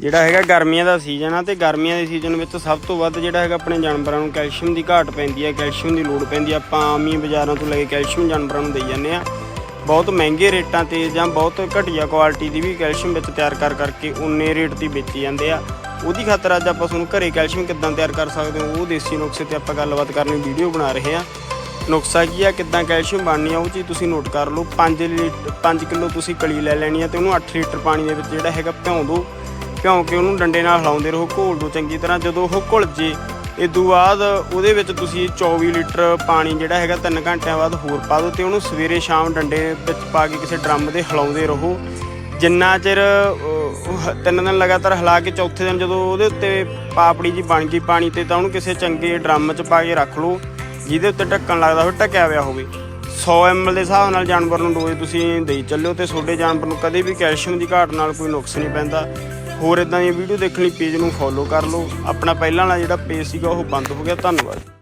ਜਿਹੜਾ ਹੈਗਾ ਗਰਮੀਆਂ ਦਾ ਸੀਜ਼ਨ ਆ ਤੇ ਗਰਮੀਆਂ ਦੇ ਸੀਜ਼ਨ ਵਿੱਚ ਸਭ ਤੋਂ ਵੱਧ ਜਿਹੜਾ ਹੈਗਾ ਆਪਣੇ ਜਾਨਵਰਾਂ ਨੂੰ ਕੈਲਸ਼ੀਅਮ ਦੀ ਘਾਟ ਪੈਂਦੀ ਹੈ ਕੈਲਸ਼ੀਅਮ ਦੀ ਲੋੜ ਪੈਂਦੀ ਆ। ਆਪਾਂ ਆਮ ਹੀ ਬਾਜ਼ਾਰਾਂ ਤੋਂ ਲੈ ਕੇ ਕੈਲਸ਼ੀਅਮ ਜਾਨਵਰਾਂ ਨੂੰ ਦੇਈ ਜਾਂਦੇ ਆ। ਬਹੁਤ ਮਹਿੰਗੇ ਰੇਟਾਂ ਤੇ ਜਾਂ ਬਹੁਤ ਘਟੀਆ ਕੁਆਲਿਟੀ ਦੀ ਵੀ ਕੈਲਸ਼ੀਅਮ ਵਿੱਚ ਤਿਆਰ ਕਰ ਕਰਕੇ ਉਨੇ ਰੇਟ ਦੀ ਵੇਚੀ ਜਾਂਦੇ ਆ। ਉਹਦੀ ਖਾਤਰ ਅੱਜ ਆਪਾਂ ਤੁਹਾਨੂੰ ਘਰੇ ਕੈਲਸ਼ੀਅਮ ਕਿੱਦਾਂ ਤਿਆਰ ਕਰ ਸਕਦੇ ਹੋ, ਉਹ ਦੇਸੀ ਨੁਕਸੇ ਤੇ ਆਪਾਂ ਗੱਲਬਾਤ ਕਰਨ ਲਈ ਵੀਡੀਓ ਬਣਾ ਰਹੇ ਆ ਨੁਕਸਾ ਕੀ ਆ, ਕਿੱਦਾਂ ਕੈਲਸ਼ੀਅਮ ਬਣਨੀ ਆ, ਉਹ ਚੀਜ਼ ਤੁਸੀਂ ਨੋਟ ਕਰ ਲਓ। 5 ਲੀਟਰ 5 ਕਿਲੋ ਤੁਸੀਂ ਕਲੀ ਲੈ ਲੈਣੀ ਆ ਤੇ ਉਹਨੂੰ 8 ਲੀਟਰ ਪਾਣੀ ਦੇ ਵਿੱਚ ਜਿਹੜਾ ਹੈਗਾ ਭਿਉਂ ਦਿਓ। ਭਿਉਂ ਕੇ ਉਹਨੂੰ ਡੰਡੇ ਨਾਲ ਹਿਲਾਉਂਦੇ ਰਹੋ ਘੋਲ ਦਿਓ ਚੰਗੀ ਤਰ੍ਹਾਂ। ਜਦੋਂ ਉਹ ਘੁਲ ਜੇ ਇਦੋਂ ਬਾਅਦ ਉਹਦੇ ਵਿੱਚ ਤੁਸੀਂ 24 ਲੀਟਰ ਪਾਣੀ ਜਿਹੜਾ ਹੈਗਾ 3 ਘੰਟਿਆਂ ਬਾਅਦ ਹੋਰ ਪਾ ਦਿਓ ਤੇ ਉਹਨੂੰ ਸਵੇਰੇ ਸ਼ਾਮ ਡੰਡੇ ਵਿੱਚ ਪਾ ਕੇ ਕਿਸੇ ਡਰਮ ਦੇ ਹਿਲਾਉਂਦੇ ਰਹੋ। ਜਿੰਨਾ ਚਿਰ ਤਿੰਨ ਦਿਨ ਲਗਾਤਾਰ ਹਿਲਾ ਕੇ ਚੌਥੇ ਦਿਨ ਜਦੋਂ ਉਹਦੇ ਉੱਤੇ ਪਾਪੜੀ ਜੀ ਬਣ ਗਈ ਪਾਣੀ ਤੇ, ਤਾਂ ਉਹਨੂੰ ਕਿਸੇ ਚੰਗੇ ਡਰਮ 'ਚ ਪਾ ਕੇ ਰੱਖ ਲਓ, ਜਿਹਦੇ ਉੱਤੇ ਢੱਕਣ ਲੱਗਦਾ ਹੋਵੇ, ਢੱਕਿਆ ਹੋਇਆ ਹੋਵੇ। 100 ml ਦੇ ਹਿਸਾਬ ਨਾਲ ਜਾਨਵਰ ਨੂੰ ਡੋਜ਼ ਤੁਸੀਂ ਦੇਈ ਚੱਲਿਓ ਤੇ ਤੁਹਾਡੇ ਜਾਨਵਰ ਨੂੰ ਕਦੇ ਵੀ ਕੈਲਸ਼ੀਅਮ ਦੀ ਘਾਟ ਨਾਲ ਕੋਈ ਨੁਕਸ ਨਹੀਂ ਪੈਂਦਾ। ਹੋਰ ਇਦਾਂ ਦੀਆਂ ਵੀਡੀਓ ਦੇਖਣ ਲਈ ਪੇਜ ਨੂੰ ਫੋਲੋ ਕਰ ਲਓ। ਆਪਣਾ ਪਹਿਲਾਂ ਵਾਲਾ ਜਿਹੜਾ ਪੇਜ ਸੀਗਾ, ਉਹ ਬੰਦ ਹੋ ਗਿਆ। ਧੰਨਵਾਦ।